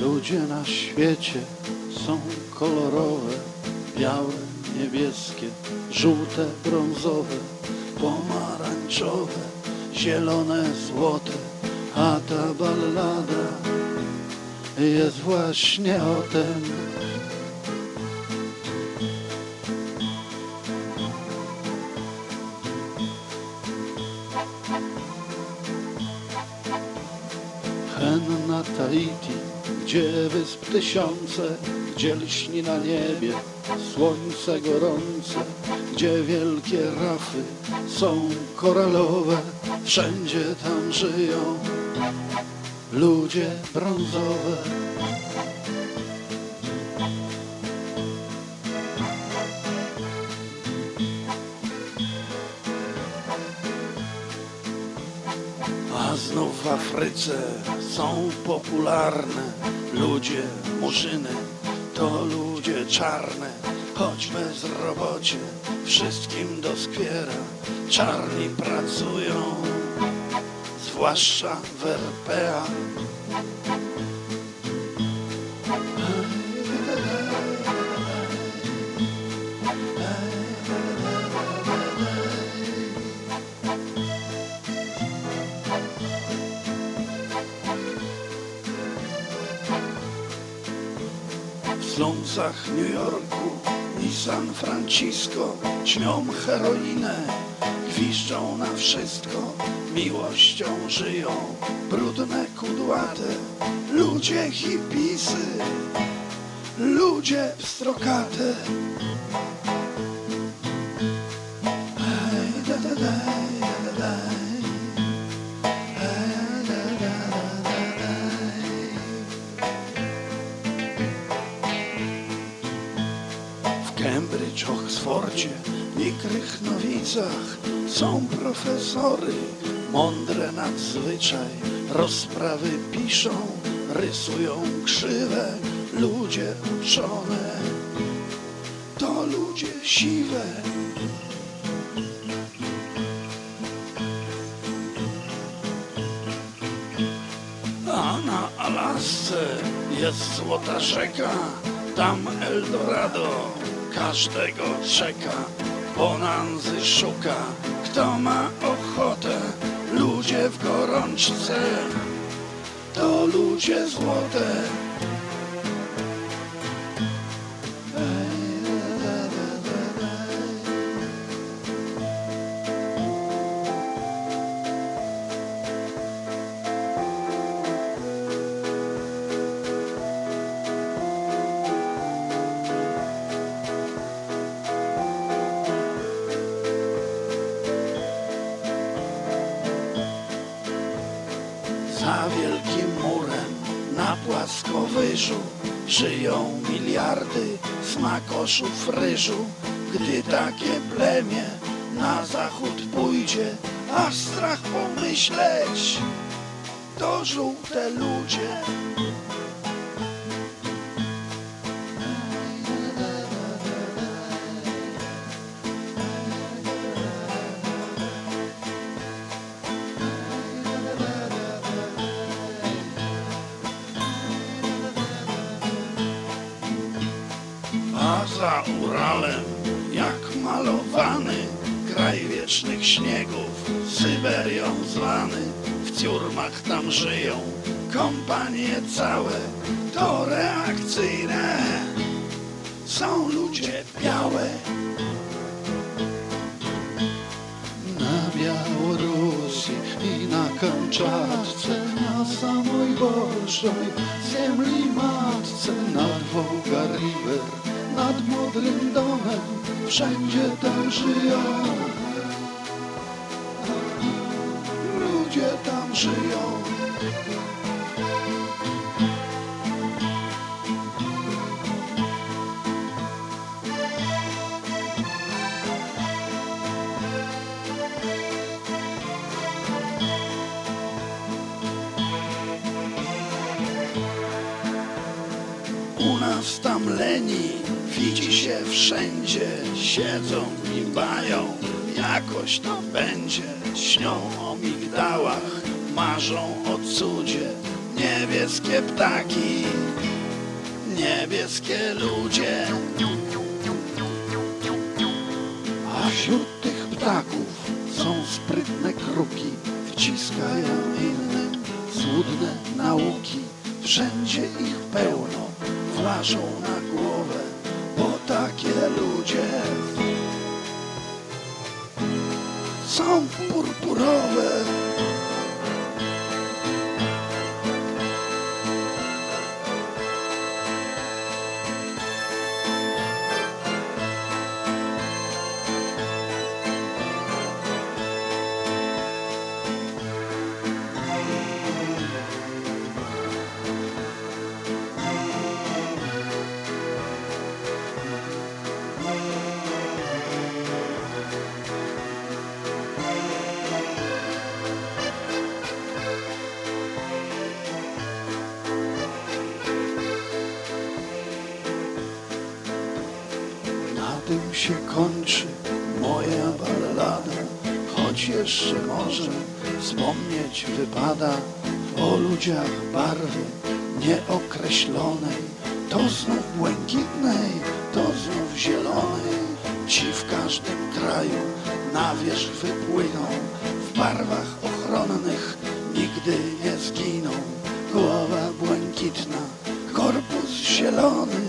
Ludzie na świecie są kolorowe, białe, niebieskie, żółte, brązowe, pomarańczowe, zielone, złote, a ta ballada jest właśnie o tym. Hen na Tahiti, gdzie wysp tysiące, gdzie lśni na niebie słońce gorące, gdzie wielkie rafy są koralowe, wszędzie tam żyją ludzie brązowe. A znów w Afryce są popularne ludzie, murzyny, to ludzie czarne, choć bezrobocie wszystkim doskwiera. Czarni pracują, zwłaszcza w RPA. Slumsach New Yorku i San Francisco ćmią heroinę, gwiżdżą na wszystko, miłością żyją, brudne, kudłate, ludzie hipisy, ludzie pstrokate. Cambridge, Oxfordzie i Krychnowicach są profesory, mądre nadzwyczaj, rozprawy piszą, rysują krzywe, ludzie uczone, to ludzie siwe. A na Alasce jest złota rzeka, tam Eldorado każdego czeka. Bonanzy szuka, kto ma ochotę, ludzie w gorączce, to ludzie złote. Wielkim murem na płaskowyżu żyją miliardy smakoszów ryżu. Gdy takie plemię na zachód pójdzie, aż strach pomyśleć, to żółte ludzie. A za Uralem, jak malowany, kraj wiecznych śniegów, Syberią zwany, w ciurmach tam żyją kompanie całe, to reakcyjne, są ludzie białe. Na Białorusi i na Kamczatce, na samej Bolszoj ziemli matce, nad Wołga River, nad Modrym Domem, wszędzie tam żyją. Ludzie tam żyją. Nas tam leni, widzi się wszędzie, siedzą i bają, jakoś to będzie. Śnią o migdałach, marzą o cudzie, niebieskie ptaki, niebieskie ludzie. A wśród tych ptaków są sprytne kruki, wciskają innym złudne nauki. Wszędzie ich pełno, włażą na głowę, bo takie ludzie są purpurowe. Się kończy moja ballada, choć jeszcze może wspomnieć wypada o ludziach barwy nieokreślonej, to znów błękitnej, to znów zielonej. Ci w każdym kraju na wierzch wypłyną, w barwach ochronnych nigdy nie zginą. Głowa błękitna, korpus zielony,